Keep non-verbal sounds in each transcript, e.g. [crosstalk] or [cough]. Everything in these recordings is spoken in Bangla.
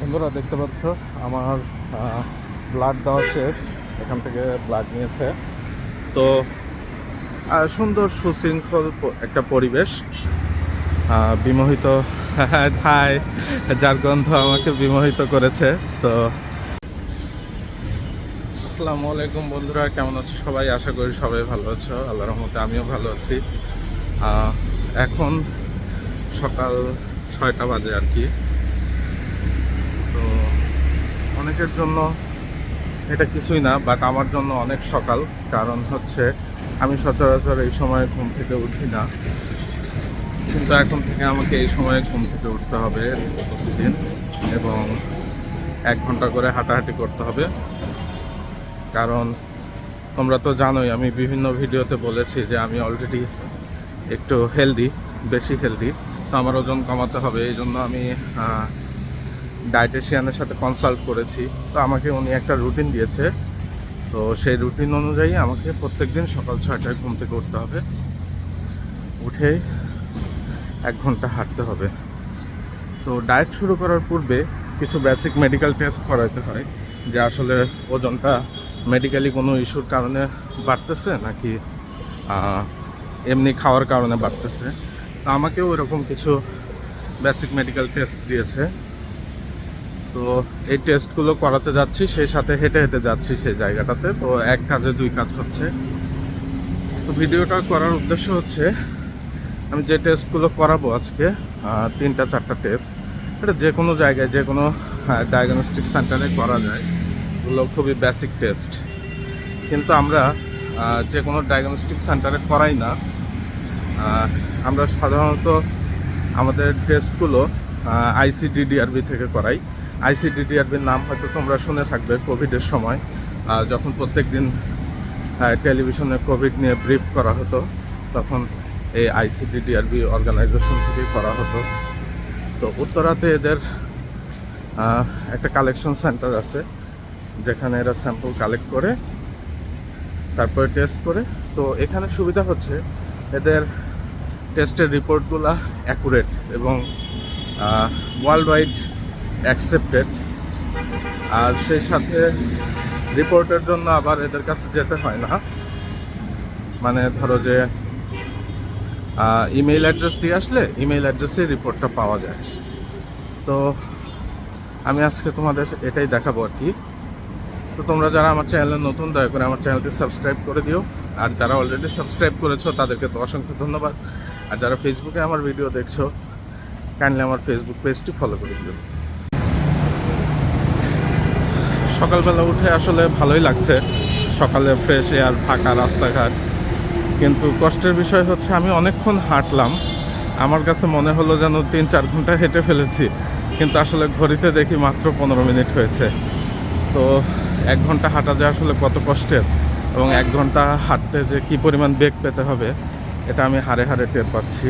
বন্ধুরা দেখতে পাচ্ছ, আমার ব্লাড দেওয়া শেষ। এখান থেকে ব্লাড নিয়েছে। তো সুন্দর সুশৃঙ্খল একটা পরিবেশ। বিমোহিত, [laughs] হাই, যার গন্ধ আমাকে বিমোহিত করেছে। তো, আসসালামু আলাইকুম বন্ধুরা, কেমন আছো সবাই? আশা করি সবাই ভালো আছো। আল্লাহ রহমতে আমিও ভালো আছি। এখন সকাল ছয়টা বাজে আর কি তো অনেকের জন্য এটা কিছুই না বাট আমার জন্য অনেক সকাল। কারণ হচ্ছে, আমি সচরাচর এই সময় ঘুম থেকে উঠি না। কিন্তু এখন থেকে আমাকে এই সময়ে ঘুম থেকে উঠতে হবে প্রতিদিন এবং এক ঘণ্টা করে হাঁটাহাঁটি করতে হবে। কারণ তোমরা তো জানোই, আমি বিভিন্ন ভিডিওতে বলেছি যে আমি অলরেডি একটু হেলদি বেশি হেলদি তো আমার ওজন কমাতে হবে, এই জন্য আমি ডায়েটিশিয়ানের সাথে কনসাল্ট করেছি। তো আমাকে উনি একটা রুটিন দিয়েছে। তো সেই রুটিন অনুযায়ী আমাকে প্রত্যেকদিন সকাল ছয়টায় ঘুম থেকে উঠতে হবে। উঠেই এক ঘণ্টা হাঁটতে হবে। তো ডায়েট শুরু করার পূর্বে কিছু বেসিক মেডিকেল টেস্ট করাতে হয়, যে আসলে ওজনটা মেডিকেলি কোনো ইস্যুর কারণে বাড়তেছে নাকি এমনি খাওয়ার কারণে বাড়তেছে। তো আমাকেও এরকম কিছু বেসিক মেডিকেল টেস্ট দিয়েছে। তো এই টেস্টগুলো করাতে যাচ্ছি, সেই সাথে হেঁটে হেঁটে যাচ্ছি সেই জায়গাটাতে। তো এক কাজে দুই কাজ হচ্ছে। তো ভিডিওটা করার উদ্দেশ্য হচ্ছে, আমি যে টেস্টগুলো করাবো আজকে তিনটা চারটা টেস্ট এটা যে কোনো জায়গায়, যে কোনো ডায়াগনস্টিক সেন্টারে করা যায়। এগুলো খুবই বেসিক টেস্ট কিন্তু আমরা যে কোনো ডায়াগনস্টিক সেন্টারে করাই না আমরা সাধারণত আমাদের টেস্টগুলো আইসিডিডিআরবি থেকে করাই। আইসিডিডিআরবির নাম হয়তো তোমরা শুনে থাকবে কোভিডের সময়। যখন প্রত্যেক দিন টেলিভিশনে কোভিড নিয়ে ব্রিফ করা হতো, তখন এই আইসিডিডিআরবি অর্গানাইজেশন থেকে করা হতো। তো উত্তরাতে এদের একটা কালেকশন সেন্টার আছে, যেখানে এরা স্যাম্পল কালেক্ট করে, তারপরে টেস্ট করে। তো এখানে সুবিধা হচ্ছে, এদের টেস্টের রিপোর্টগুলো অ্যাকুরেট এবং ওয়ার্ল্ড ওয়াইড অ্যাকসেপ্টেড আর সেই সাথে রিপোর্টের জন্য আবার এদের কাছে যেতে হয় না। মানে ধরো যে ইমেইল অ্যাড্রেস দিয়ে আসলে ইমেইল অ্যাড্রেসে রিপোর্টটা পাওয়া যায়। তো আমি আজকে তোমাদের এটাই দেখাবো আর কি। তো তোমরা যারা আমার চ্যানেলে নতুন, দয়া করে আমার চ্যানেলটি সাবস্ক্রাইব করে দিও। আর যারা অলরেডি সাবস্ক্রাইব করেছ, তাদেরকে তো অসংখ্য ধন্যবাদ। আর যারা ফেসবুকে আমার ভিডিও দেখছ কাইন্ডলি আমার ফেসবুক পেজটি ফলো করে দিও। সকালবেলা উঠে আসলে ভালোই লাগছে। সকালে ফ্রেশ এয়ার ফাঁকা রাস্তাঘাট। কিন্তু কষ্টের বিষয় হচ্ছে আমি অনেকক্ষণ হাঁটলাম। আমার কাছে মনে হলো যেন তিন, চার ঘণ্টা হেঁটে ফেলেছি। কিন্তু আসলে ঘড়িতে দেখি মাত্র পনেরো মিনিট হয়েছে। তো এক ঘণ্টা হাঁটা যে আসলে কত কষ্টের এবং এক ঘণ্টা হাঁটতে যে কী পরিমাণ বেগ পেতে হবে, এটা আমি হাড়ে হাড়ে টের পাচ্ছি।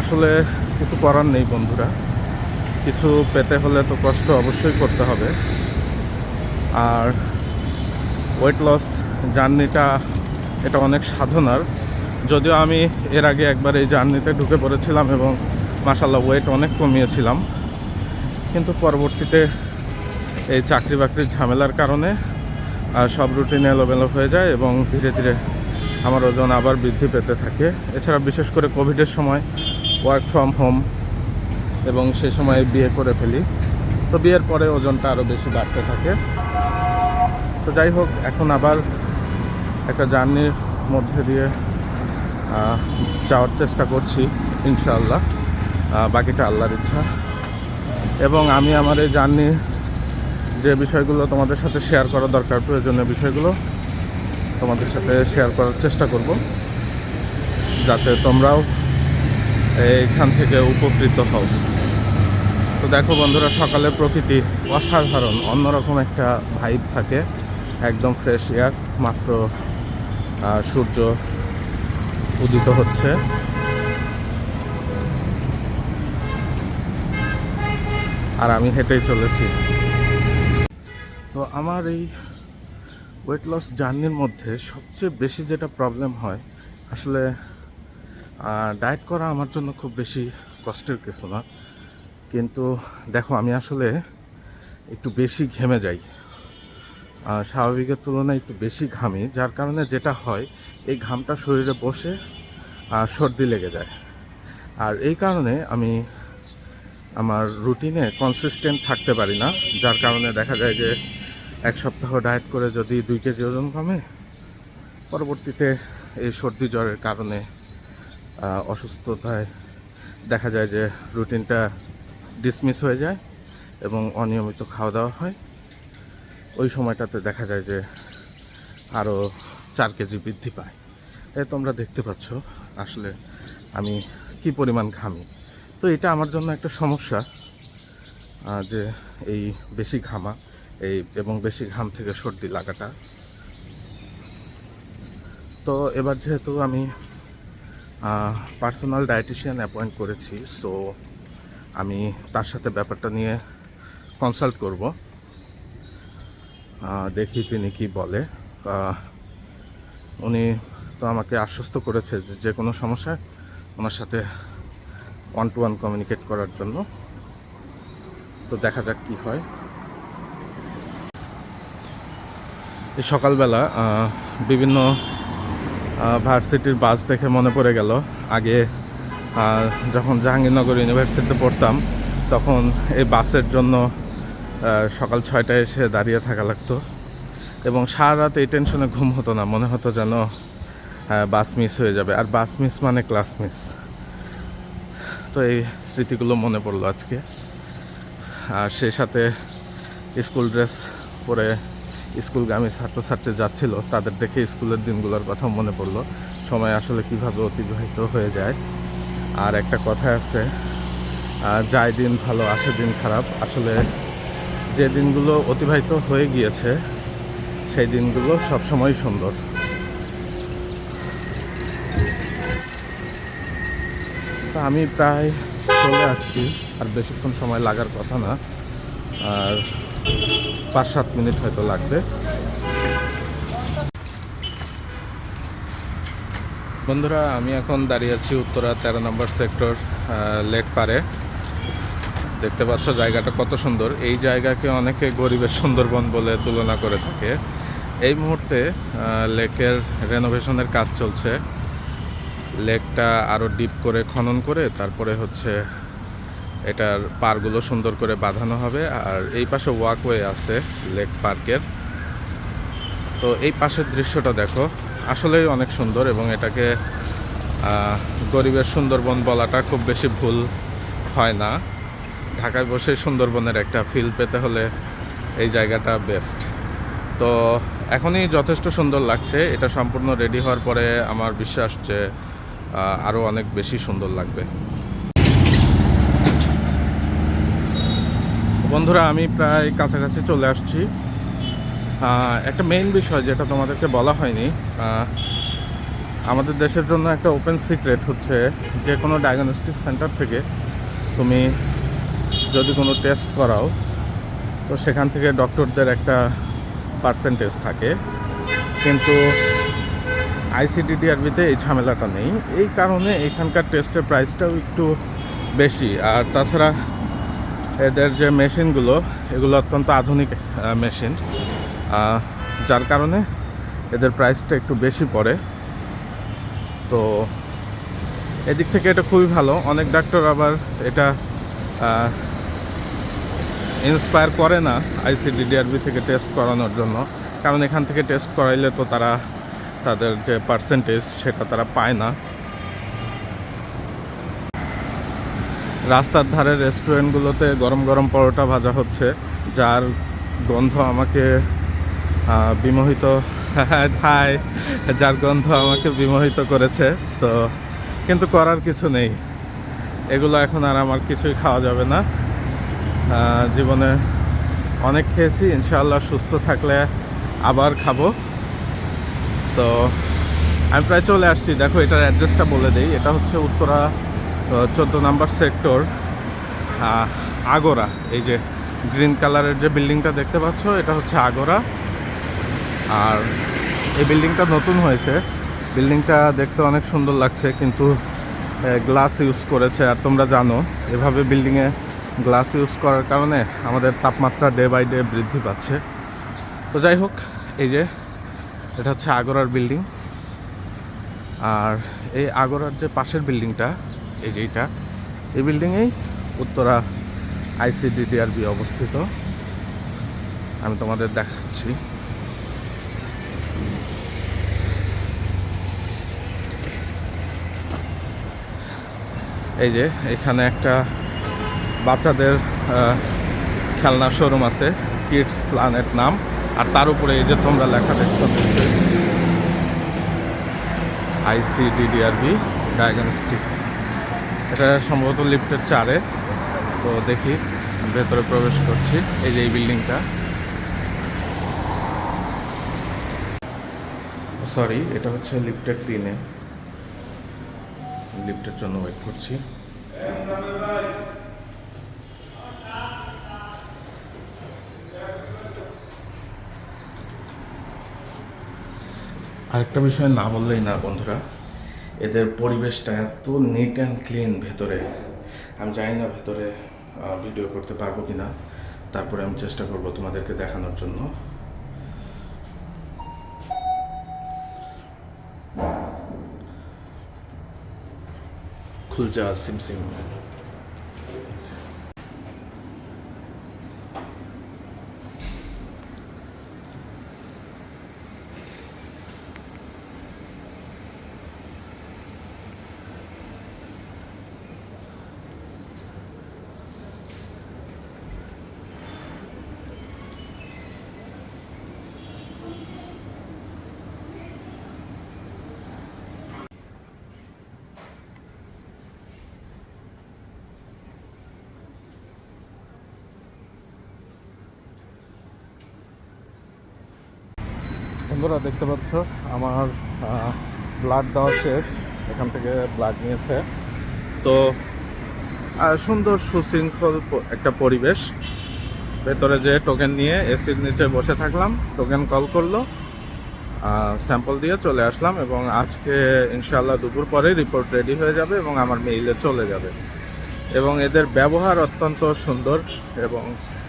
আসলে কিছু করার নেই বন্ধুরা। কিছু পেতে হলে তো কষ্ট অবশ্যই করতে হবে। আর ওয়েট লস জার্নিটা এটা অনেক সাধনার। যদিও আমি এর আগে একবার এই জার্নিতে ঢুকে পড়েছিলাম এবং মাসাল্লাহ ওয়েট অনেক কমিয়েছিলাম। কিন্তু পরবর্তীতে এই চাকরি বাকরির ঝামেলার কারণে সব রুটিন এলোমেলো হয়ে যায় এবং ধীরে ধীরে আমার ওজন আবার বৃদ্ধি পেতে থাকে। এছাড়া বিশেষ করে কোভিডের সময় ওয়ার্ক ফ্রম হোম এবং সে সময় বিয়ে করে ফেলি। তো বিয়ের পরে ওজনটা আরও বেশি বাড়তে থাকে। তো যাই হোক, এখন আবার একটা জার্নির মধ্যে দিয়ে যাওয়ার চেষ্টা করছি, ইনশাআল্লাহ। বাকিটা আল্লাহর ইচ্ছা। এবং আমি আমার এই জার্নি, যে বিষয়গুলো তোমাদের সাথে শেয়ার করা দরকার, প্রয়োজনীয় বিষয়গুলো তোমাদের সাথে শেয়ার করার চেষ্টা করব। যাতে তোমরাও এইখান থেকে উপকৃত হও। তো দেখো বন্ধুরা সকালে প্রকৃতি অসাধারণ। অন্যরকম একটা ভাইব থাকে, একদম ফ্রেশ এয়ার মাত্র সূর্য উদিত হচ্ছে। আর আমি হেঁটেই চলেছি। তো আমার এই ওয়েট লস জার্নির মধ্যে সবচেয়ে বেশি যেটা প্রবলেম হয়, আসলে ডায়েট করা আমার জন্য খুব বেশি কষ্টের কিছু না। কিন্তু দেখো, আমি আসলে একটু বেশি ঘেমে যাই। স্বাভাবিকের তুলনায় একটু বেশি ঘামি, যার কারণে যেটা হয়, এই ঘামটা শরীরে বসে সর্দি লেগে যায়। আর এই কারণে আমি আমার রুটিনে কনসিস্টেন্ট থাকতে পারি না, যার কারণে দেখা যায় যে এক সপ্তাহ ডায়েট করে যদি দুই কেজি ওজন কমে, পরবর্তীতে এই সর্দি জ্বরের কারণে অসুস্থতায় দেখা যায় যে রুটিনটা ডিসমিস হয়ে যায় এবং অনিয়মিত খাওয়া দাওয়া হয়। ওই সময়টাতে দেখা যায় যে আরও চার কেজি বৃদ্ধি পায়। এ তোমরা দেখতে পাচ্ছ আসলে আমি কি পরিমাণ ঘামি। তো এটা আমার জন্য একটা সমস্যা যে এই বেশি ঘামা, এই এবং বেশি ঘাম থেকে সর্দি লাগাটা। তো এবার যেহেতু আমি পার্সোনাল ডায়েটিশিয়ান অ্যাপয়েন্ট করেছি সো আমি তার সাথে ব্যাপারটা নিয়ে কনসাল্ট করব। দেখি তিনি কি বলে। উনি তো আমাকে আশ্বস্ত করেছে যে কোনো সমস্যায় ওনার সাথে ওয়ান টু ওয়ান কমিউনিকেট করার জন্য। তো দেখা যাক কি হয়। এই সকালবেলা বিভিন্ন ভার্সিটির বাস দেখে মনে পড়ে গেল, আগে আহ, যখন জাহাঙ্গীরনগর ইউনিভার্সিটিতে পড়তাম তখন এই বাসের জন্য সকাল ছয়টায় এসে দাঁড়িয়ে থাকা লাগতো। এবং সারা রাত এই টেনশনে ঘুম হতো না মনে হতো যেন বাস মিস হয়ে যাবে। আর বাস মিস মানে ক্লাস মিস তো এই স্মৃতিগুলো মনে পড়ল আজকে। আর সেই সাথে স্কুল ড্রেস পরে স্কুলগামী ছাত্রছাত্রী যাচ্ছিল তাদের দেখে স্কুলের দিনগুলোর কথা মনে পড়ল। সময় আসলে কীভাবে অতিবাহিত হয়ে যায়। আর একটা কথা আছে যায় দিন ভালো, আসে দিন খারাপ। আসলে যে দিনগুলো অতিবাহিত হয়ে গিয়েছে, সেই দিনগুলো সবসময় সুন্দর। তো আমি প্রায় চলে আসছি, আর বেশিক্ষণ সময় লাগার কথা না। আর পাঁচ সাত মিনিট হয়তো লাগবে। বন্ধুরা, আমি এখন দাঁড়িয়ে আছি উত্তরা তেরো নম্বর সেক্টর লেক পারে দেখতে পাচ্ছ জায়গাটা কত সুন্দর। এই জায়গাকে অনেকে গরিবের সুন্দরবন বলে তুলনা করে থাকে। এই মুহূর্তে লেকের রেনোভেশনের কাজ চলছে। লেকটা আরও ডিপ করে খনন করে তারপরে হচ্ছে এটার পারগুলো সুন্দর করে বাঁধানো হবে। আর এই পাশে ওয়াকওয়ে আছে লেক পার্কের। তো এই পাশের দৃশ্যটা দেখো। আসলেই অনেক সুন্দর এবং এটাকে গরিবের সুন্দরবন বলাটা খুব বেশি ভুল হয় না। ঢাকায় বসে সুন্দরবনের একটা ফিল পেতে হলে এই জায়গাটা বেস্ট তো এখনই যথেষ্ট সুন্দর লাগছে। এটা সম্পূর্ণ রেডি হওয়ার পরে আমার বিশ্বাস যে আরও অনেক বেশি সুন্দর লাগবে। বন্ধুরা, আমি প্রায় কাছাকাছি চলে আসছি। একটা মেইন বিষয় যেটা তোমাদেরকে বলা হয়নি আমাদের দেশের জন্য একটা ওপেন সিক্রেট হচ্ছে যে কোনো ডায়াগনস্টিক সেন্টার থেকে তুমি যদি কোনো টেস্ট করাও, তো সেখান থেকে ডক্টরদের একটা পার্সেন্টেজ থাকে। কিন্তু আইসিডিডিআরবিতে এই ঝামেলাটা নেই। এই কারণে এখানকার টেস্টের প্রাইসটাও একটু বেশি। আর তাছাড়া এদের যে মেশিনগুলো এগুলো অত্যন্ত আধুনিক মেশিন যার কারণে এদের প্রাইসটা একটু বেশি পড়ে। তো এদিক থেকে এটা খুবই ভালো। অনেক ডাক্তার আবার এটা ইন্সপায়ার করে না আইসিডিডিআরবি থেকে টেস্ট করানোর জন্য। কারণ এখান থেকে টেস্ট করাইলে তো তারা তাদের যে পার্সেন্টেজ সেটা তারা পায় না। রাস্তার ধারে রেস্টুরেন্টগুলোতে গরম গরম পরোটা ভাজা হচ্ছে, যার গন্ধ আমাকে বিমোহিত, হাই, যার গন্ধ আমাকে বিমোহিত করেছে, তো কিন্তু করার কিছু নেই। এগুলো এখন আর আমার কিছুই খাওয়া যাবে না। জীবনে অনেক খেয়েছি, ইনশাআল্লাহ সুস্থ থাকলে আবার খাব। তো আমি প্রায় চলে আসছি। দেখো, এটার অ্যাড্রেসটা বলে দিই। এটা হচ্ছে উত্তরা চোদ্দ নাম্বার সেক্টর আগোরা। এই যে গ্রিন কালারের যে বিল্ডিংটা দেখতে পাচ্ছ, এটা হচ্ছে আগোরা। আর এই বিল্ডিংটা নতুন হয়েছে। বিল্ডিংটা দেখতে অনেক সুন্দর লাগছে, কিন্তু গ্লাস ইউজ করেছে, আর তোমরা জানো, এভাবে বিল্ডিংয়ে গ্লাস ইউজ করার কারণে আমাদের তাপমাত্রা ডে বাই ডে বৃদ্ধি পাচ্ছে। তো যাই হোক, এই যে, এটা হচ্ছে আগরার বিল্ডিং আর এই আগরার যে পাশের বিল্ডিংটা এই যে এইটা, এই বিল্ডিংয়েই উত্তরা আইসিডিডিআরবি অবস্থিত। আমি তোমাদের দেখাচ্ছি। এই যে, এখানে একটা বাচ্চাদের খেলনা শোরুম আছে কিডস প্ল্যানেট নাম। আর তার উপরে এই যে তোমরা লেখা দেখছ আইসিডিডিআরবি ডায়াগনস্টিক এটা সম্ভবত লিফটের চারে। তো দেখি, ভেতরে প্রবেশ করছি, এই যে এই বিল্ডিংটা। সরি এটা হচ্ছে লিফটের তিনে। লিফটের জন্য ওয়েট করছি। আরেকটা বিষয় না বললেই না, বন্ধুরা। এদের পরিবেশটা এত নিট অ্যান্ড ক্লিন ভেতরে। আমি জানি না ভেতরে ভিডিও করতে পারব কি না তারপরে আমি চেষ্টা করব তোমাদেরকে দেখানোর জন্য। 쿨자 쌤쌤 বন্ধুরা দেখতে পাচ্ছ, আমার ব্লাড দেওয়া শেষ। এখান থেকে ব্লাড নিয়েছে। তো সুন্দর সুশৃঙ্খল একটা পরিবেশ। ভেতরে যে টোকেন নিয়ে এসির নিচে বসে থাকলাম টোকেন কল করল স্যাম্পল দিয়ে চলে আসলাম এবং আজকে ইনশাল্লাহ দুপুর পরে রিপোর্ট রেডি হয়ে যাবে এবং আমার মেইলে চলে যাবে। এবং এদের ব্যবহার অত্যন্ত সুন্দর এবং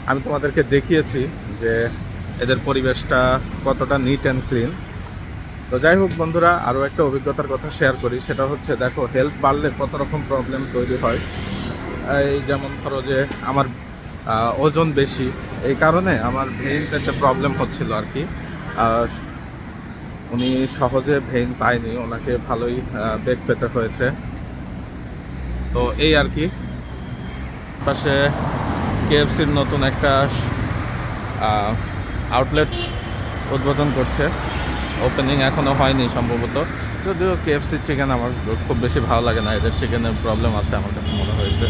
আমি তোমাদেরকে দেখিয়েছি যে এদের পরিবেশটা কতটা নিট অ্যান্ড ক্লিন তো যাই হোক বন্ধুরা, আরও একটা অভিজ্ঞতার কথা শেয়ার করি। সেটা হচ্ছে, দেখো হেলথ বাড়লে কত রকম প্রবলেম তৈরি হয়। এই যেমন ধরো যে, আমার ওজন বেশি, এই কারণে আমার ভেইন পেতে প্রবলেম হচ্ছিল আর কি। উনি সহজে ভেইন পায়নি, ওনাকে ভালোই বেগ পেতে হয়েছে। তো এই আর কি। পাশে কেএফসির নতুন একটা আউটলেট উদ্বোধন করছে। ওপেনিং এখনও হয়নি সম্ভবত। যদিও কেএফসির চিকেন আমার খুব বেশি ভালো লাগে না, এদের চিকেনের প্রবলেম আছে আমার কাছে মনে হয়েছে।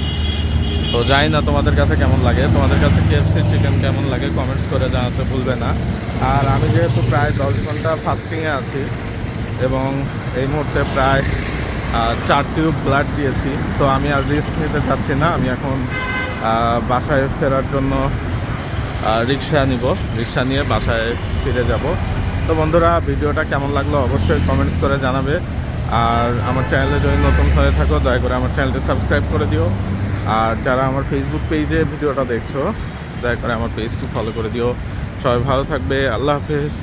তো জানি না তোমাদের কাছে কেমন লাগে। তোমাদের কাছে কেএফসির চিকেন কেমন লাগে কমেন্টস করে জানাতে ভুলবে না। আর আমি যেহেতু প্রায় দশ ঘণ্টা ফাস্টিংয়ে আছি এবং এই মুহূর্তে প্রায় চার টিউব ব্লাড দিয়েছি, তো আমি আর রিস্ক নিতে চাচ্ছি না। আমি এখন বাসায় ফেরার জন্য রিক্সা নিব। রিক্সা নিয়ে বাসায় ফিরে যাব। তো বন্ধুরা, ভিডিওটা কেমন লাগল অবশ্যই কমেন্টস করে জানাবে। আর আমার চ্যানেলে যদি নতুন হয়ে থাকো, দয়া করে আমার চ্যানেলটি সাবস্ক্রাইব করে দিও। আর যারা আমার ফেসবুক পেজে ভিডিওটা দেখছ, দয়া করে আমার পেজটি ফলো করে দিও। সবাই ভালো থাকবে, আল্লাহ হাফেজ।